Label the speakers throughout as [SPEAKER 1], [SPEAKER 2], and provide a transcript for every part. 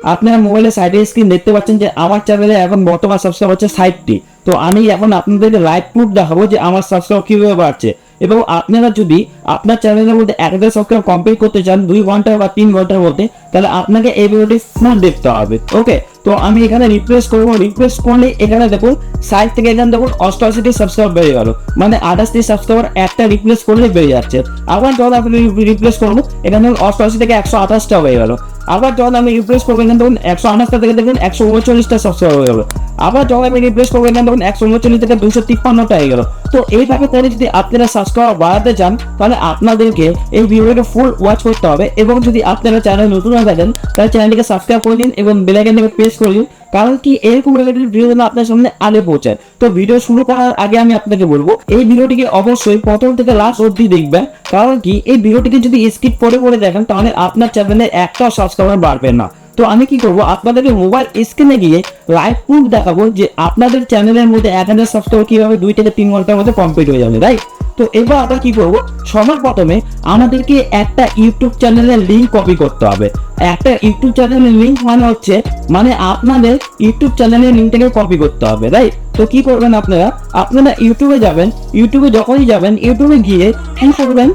[SPEAKER 1] আপনার মোবাইলের সাইডের স্ক্রিন দেখতে পাচ্ছেন যে আমার চ্যানেলে এখন বর্তমান সাবস্ক্রাইব হচ্ছে ষাটটি। তো আমি এখন আপনাদের লাইভ প্রুফ দেখাবো যে আমার সাবস্ক্রাইব কীভাবে বাড়ছে। এবং আপনারা যদি আপনার চ্যানেলের মধ্যে এক হাজার সাবস্ক্রাইব কমপ্লিট করতে চান, দুই ঘণ্টা বা তিন ঘণ্টার মধ্যে, তাহলে আপনাকে এই ভিডিওটি স্মার্ট দেখতে হবে। ওকে তো আমি এখানে রিপ্লেস করব রিপ্লেস করলে এখানে দেখুন সাইড থেকে এখানে দেখুন, অষ্টআশিটি সাবস্ক্রাইব বেড়ে গেল। মানে আঠাশটি সাবস্ক্রাইবার একটা রিপ্লেস করলে বেড়ে যাচ্ছে। আবার যখন আপনি রিপ্লেস করব, এখানে দেখুন, অষ্টআশি থেকে একশো আঠাশটা হয়ে গেল। আবার যখন আমি রিপ্লেস করব, এখানে দেখুন, একশো আঠাশটা থেকে দেখুন, একশো উনচল্লিশটা সাবস্ক্রাইব হয়ে গেল। আবার যখন আমি রিপ্লেস করব, এখানে দেখুন, একশো উনচল্লিশ থেকে দুশো তিপ্পান্নটা হয়ে গেল। তো এইভাবে তাহলে যদি আপনারা সাবস্ক্রাইব বাড়াতে চান, তাহলে আপনাদেরকে এই ভিডিওটা ফুল ওয়াচ করতে হবে এবং যদি আপনারা চ্যানেল নতুন হয়ে থাকেন, তাহলে চ্যানেলটিকে সাবস্ক্রাইব করে দিন এবং বেলাইকনটাকে প্রেস করে দিন, কারণ কি এরকম রিলেটেড ভিডিও যেন আপনার সামনে আগে পৌঁছায়। তো ভিডিও শুরু করার আগে আমি আপনাকে বলব, এই ভিডিওটিকে অবশ্যই প্রথম থেকে লাস্ট অবধি দেখবেন, কারণ কি এই ভিডিওটিকে যদি স্কিপ করে করে দেখেন, তাহলে আপনার চ্যানেলে একটা সাবস্ক্রাইবার বাড়বে না। তো আমি কি করব? আপনাদেরকে মোবাইল স্ক্রিনে গিয়ে লাইভ প্রুফ দেখাবো যে আপনাদের চ্যানেলের মধ্যে এক হাজার সাবস্ক্রাইবার কীভাবে দুই থেকে তিন ঘণ্টার মধ্যে কমপ্লিট হয়ে যাবে রাইট তো এবার আমরা কি করব? সবার প্রথমে আমাদেরকে একটা ইউটিউব চ্যানেলের লিঙ্ক কপি করতে হবে। একটা ইউটিউব চ্যানেলের লিঙ্ক মানে হচ্ছে মানে আপনাদের ইউটিউব চ্যানেলের লিঙ্কটাকে কপি করতে হবে রাইট তো কি করবেন আপনারা? আপনারা ইউটিউবে যাবেন, ইউটিউবে যখনই যাবেন, ইউটিউবে গিয়ে কি করবেন?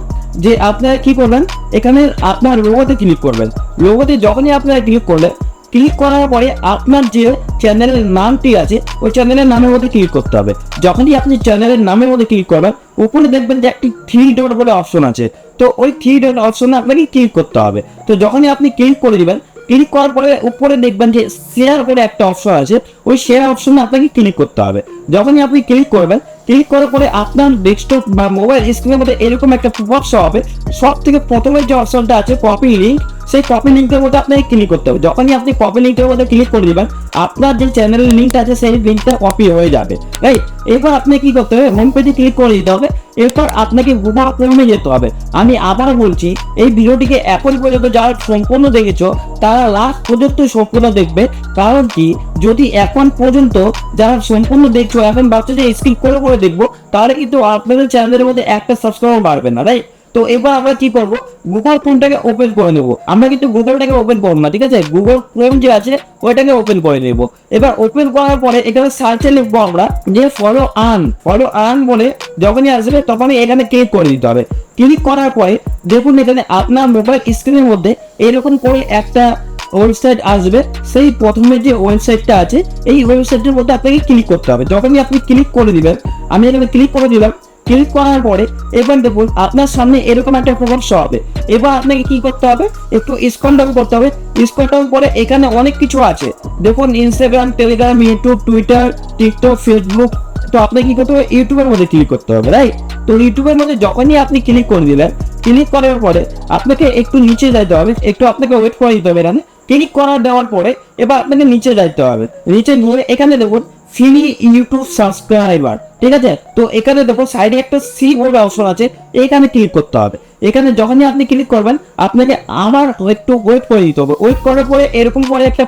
[SPEAKER 1] যে আপনার কি করবেন? এখানে আপনার লোগোতে ক্লিক করবেন। লোগোতে যখনই আপনারা ক্লিক করলেন ক্লিক করার পরে আপনার যে চ্যানেলের নামটি আছে, ওই চ্যানেলের নামের মধ্যে ক্লিক করতে হবে। যখনই আপনি চ্যানেলের নামের মধ্যে ক্লিক করবেন, উপরে দেখবেন যে একটি থ্রি ডট বলে অপশন আছে। তো ওই থ্রি ডট অপশনে আপনাকে ক্লিক করতে হবে। তো যখনই আপনি ক্লিক করে দিবেন ক্লিক করার পরে উপরে দেখবেন যে শেয়ার করে একটা অপশন আছে। ওই শেয়ার অপশনে আপনাকে ক্লিক করতে হবে। যখনই আপনি ক্লিক করবেন ক্লিক করার পরে আপনার ডেস্কটপ বা মোবাইল স্ক্রিনের মধ্যে এরকম একটা প্রভাব হবে। সব থেকে প্রথমে যে অপশনটা আছে কপি লিঙ্ক সেই কপি লিঙ্কের মধ্যে আপনাকে ক্লিক করতে হবে। যখনই আপনি কপি লিঙ্কের মধ্যে ক্লিক করে দিবেন, আপনার যে চ্যানেলের লিঙ্কটা আছে, সেই লিঙ্কটা কপি হয়ে যাবে। রাইট এরপর আপনি কি করতে হবে হোম পেজে ক্লিক করে দিতে হবে। এরপর আপনাকে গুগল আক্রমণে যেতে হবে। আমি আবার বলছি, এই ভিডিওটিকে এখন পর্যন্ত যারা সম্পূর্ণ দেখেছ, তারা লাস্ট পর্যন্ত সম্পূর্ণ দেখবে। কারণ কি, যদি এখন পর্যন্ত যারা সম্পূর্ণ দেখছ, এখন ভাবছ যে স্কিপ করে করে দেখব, তাহলে কিন্তু আপনাদের চ্যানেলের মধ্যে একটা সাবস্ক্রাইব বাড়বে না রাইট তো এবার আমরা কি করব? গুগল ফোনটাকে ওপেন করে নেব। আমরা কিন্তু গুগলটাকে ওপেন করব না, ঠিক আছে? গুগল ক্রোম যে আছে, ওইটাকে ওপেন করে নেব। এবার ওপেন করার পরে এখানে সার্চে লিখব আমরা যে ফলো আন ফলো আন বলে যখনই আসবে, তখনই এখানে ক্লিক করে দিতে হবে। ক্লিক করার পরে দেখুন এখানে আপনার মোবাইল স্ক্রিনের মধ্যে এরকম করে একটা ওয়েবসাইট আসবে। সেই প্রথমে যে ওয়েবসাইটটা আছে, এই ওয়েবসাইটের মধ্যে আপনাকে ক্লিক করতে হবে। যখনই আপনি ক্লিক করে দিবেন, আমি এখানে ক্লিক করে দিলাম ক্লিক করার পরে এবার দেখুন আপনার সামনে এরকম একটা শো হবে। এবার আপনাকে কি করতে হবে? একটু স্ক্রল ডাউন করতে হবে। স্ক্রল ডাউন করে এখানে অনেক কিছু আছে। দেখুন Instagram Telegram YouTube Twitter TikTok Facebook তো আপনাকে কি করতে হবে? ইউটিউবের মধ্যে ক্লিক করতে হবে রাইট তো ইউটিউবের মধ্যে যখনই আপনি ক্লিক করে দিলেন ক্লিক করার পরে আপনাকে একটু নিচে যাইতে হবে। একটু আপনাকে ওয়েট করে দিতে হবে এখানে। ক্লিক করা দেওয়ার পরে এবার আপনাকে নিচে যাইতে হবে। নিচে গিয়ে এখানে দেখুন ফ্রি ইউটিউব সাবস্ক্রাইবার ঠিক আছে? তো এখানে দেখো সাইডে একটা সি বলে অপশন আছে, এখানে ক্লিক করতে হবে। এখানে যখনই আপনি ক্লিক করবেন, আপনাকে একটু ওয়েট করে দিতে হবে। ওয়েট করার পরে এরকম করে একটা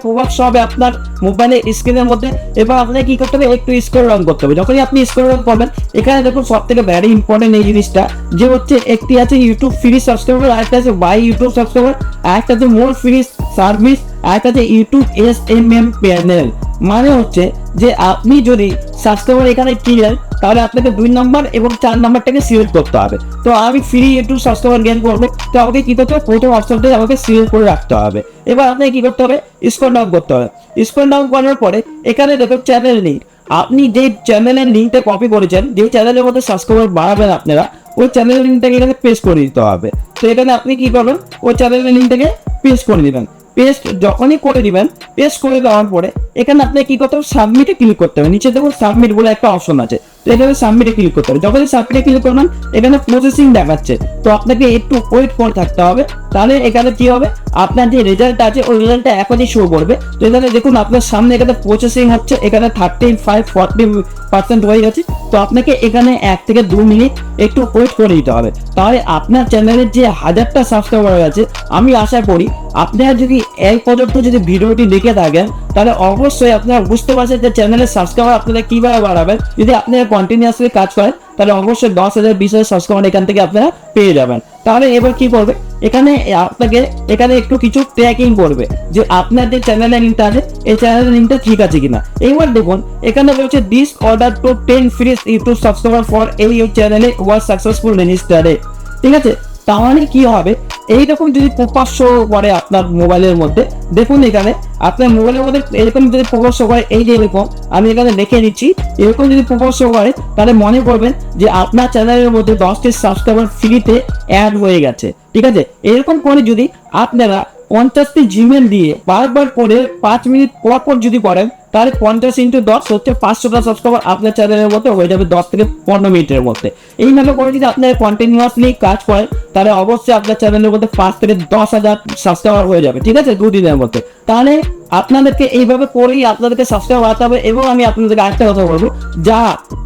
[SPEAKER 1] হবে আপনার মোবাইলের স্ক্রিনের মধ্যে, এবার আপনাকে কি করতে হবে? একটু ডাউন করতে হবে। যখনই আপনি ডাউন করবেন, এখানে দেখুন সব থেকে ভ্যারি ইম্পর্টেন্ট এই জিনিসটা, যে হচ্ছে একটি আছে ইউটিউব ফ্রি সাবস্ক্রাইবার আরেকটা আছে বাই ইউটিউব সাবস্ক্রাইবার আরেকটা আছে মোর ফ্রি সার্ভিস আরেকটা আছে YouTube S M M panel মানে হচ্ছে যে আপনি যদি সাবস্ক্রাইবার এখানে কিনেন তাহলে আপনাকে দুই নম্বর এবং চার নম্বরটাকে সিলেক্ট করতে হবে। তো আমি ফ্রি ইউটিউব সাবস্ক্রাইবার গেন করব, তো আমাকে কি করতে হবে? প্রথম অপশনটা আমাকে সিলেক্ট করে রাখতে হবে। এবার আপনাকে কি করতে হবে? স্ক্রল ডাউন করতে হবে। স্ক্রল ডাউন করার পরে এখানে দেখো চ্যানেল লিঙ্ক আপনি যে চ্যানেলের লিঙ্কটা কপি করেছেন, যে চ্যানেলের মধ্যে সাবস্ক্রাইবার বাড়াবেন আপনারা, ওই চ্যানেলের লিঙ্কটাকে এখানে পেস্ট করে দিতে হবে। তো এখানে আপনি কি করবেন? ওই চ্যানেলের লিঙ্কটাকে পেস্ট করে দিবেন। পেস্ট যখনই করে দিবেন পেস্ট করে দেওয়ার পরে এখানে আপনি কি করতে হবে? সাবমিটে ক্লিক করতে হবে। নিচে দেখুন সাবমিট বলে একটা অপশন আছে। তো এখানে সাবমিটে ক্লিক করতে হবে। যখনই সাবমিটে ক্লিক করবেন, এখানে প্রসেসিং দেখাচ্ছে। তো আপনাকে একটু ওয়েট করে থাকতে হবে। তাহলে এখানে কি হবে? আপনার যে রেজাল্ট আছে, ওই রেজাল্টটা এখনই শো করবে। তো এখানে দেখুন আপনার সামনে এখানে প্রসেসিং হচ্ছে। এখানে থার্টি ফাইভ ফর্টি পার্সেন্ট হয়ে গেছে তো আপনাকে এখানে এক থেকে দু মিনিট একটু ওয়েট করে দিতে হবে। তাহলে আপনার চ্যানেলের যে হাজারটা সাবস্ক্রাইবার আছে, আমি আশা করি আপনারা যদি এই পর্যন্ত যদি ভিডিওটি দেখে থাকেন, তাহলে অবশ্যই আপনারা বুঝতে পারছেন যে চ্যানেলের সাবস্ক্রাইবার আপনারা কীভাবে বাড়াবেন। যদি আপনারা কন্টিনিউয়াসলি কাজ করেন, তাহলে অবশ্যই দশ হাজার, বিশ হাজার সাবস্ক্রাইবার এখান থেকে আপনারা পেয়ে যাবেন। তাহলে এবার কি করবে? এখানে আপনাকে এখানে একটু কিছু ট্র্যাকিং করবে যে আপনার যে চ্যানেলের লিঙ্কটা আছে এই চ্যানেলের লিঙ্কটা ঠিক আছে কিনা। এইবার দেখুন, এখানে রয়েছে this order to ten free YouTube subscriber for এই চ্যানেলে ওয়াজ সাকসেসফুল রেজিস্টারে ঠিক আছে? তাহলে কি হবে? এইরকম যদি প্রকাশ্য করে আপনার মোবাইলের মধ্যে, দেখুন এখানে, আপনার মোবাইলের মধ্যে এরকম যদি প্রকাশ্য করে এই যে এরকম, আমি এখানে দেখে নিচ্ছি, এরকম যদি প্রকাশ্য করে তাহলে মনে করবেন যে আপনার চ্যানেলের মধ্যে দশটি সাবস্ক্রাইবার ফ্রিতে অ্যাড হয়ে গেছে। ঠিক আছে? এরকম করে যদি আপনারা পঞ্চাশটি জিমেল দিয়ে বারবার করে পাঁচ মিনিট পর পর যদি করেন তাহলে পঞ্চাশ ইন্টু দশ হচ্ছে পাঁচশোটা সাবস্ক্রাইবার আপনার চ্যানেলের মধ্যে, হয়ে যাবে দশ থেকে পনেরো মিনিটের মধ্যে। এইভাবে করে যদি আপনার কন্টিনিউয়াসলি কাজ করেন, তাহলে অবশ্যই আপনার চ্যানেলের মধ্যে পাঁচ থেকে দশ হাজার সাবস্ক্রাইবার হয়ে যাবে, ঠিক আছে? দুদিনের মধ্যে। তাহলে আপনাদেরকে এইভাবে করেই আপনাদেরকে সাবস্ক্রাইব বাড়াতে হবে এবং আমি আপনাদেরকে আরেকটা কথা বলব, যা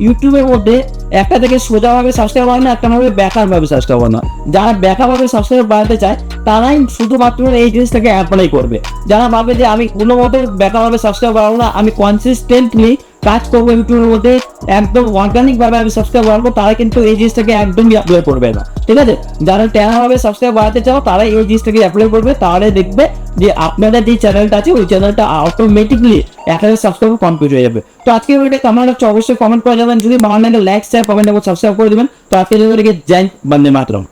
[SPEAKER 1] ইউটিউবের মধ্যে একটা থেকে সোজাভাবে সাবস্ক্রাইব হয় না একটা ভাবে বেকারভাবে সাবস্ক্রাইব হয় না যারা বেকারভাবে সাবস্ক্রাইব বাড়াতে চায় তারাই শুধুমাত্র এই জিনিসটাকে অ্যাপ্লাই করবে। যারা ভাবে যে আমি কোনো মতো বেকারভাবে সাবস্ক্রাইব বাড়াবো না, আমি কনসিস্টেন্টলি কাজ করব ইউটিউবের মধ্যে, একদম অর্গানিক ভাবে আমি সাবস্ক্রাইব বাড়াবো তারা কিন্তু এই জিনিসটাকে একদমই অ্যাপ্লাই করবে না। ঠিক আছে? যারা টেনাভাবে সাবস্ক্রাইব বাড়াতে চাও তারা এই জিনিসটাকে অ্যাপ্লাই করবে তাহলে দেখবে যে আপনাদের যে চ্যানেলটা আছে, ওই চ্যানেলটা অটোমেটিকলি এক হাজার সাবস্ক্রাইব কমপ্লিট হয়ে যাবে। তো আজকে ভিডিওটা কেমন লাগছে অবশ্যই কমেন্ট করে যাবেন যদি ভালো লাগে লাইক শেয়ার কমেন্ট এবং সাবস্ক্রাইব করে দেবেন। তো আজকে ভিডিওটাকে জয় বন্দে মাতরম।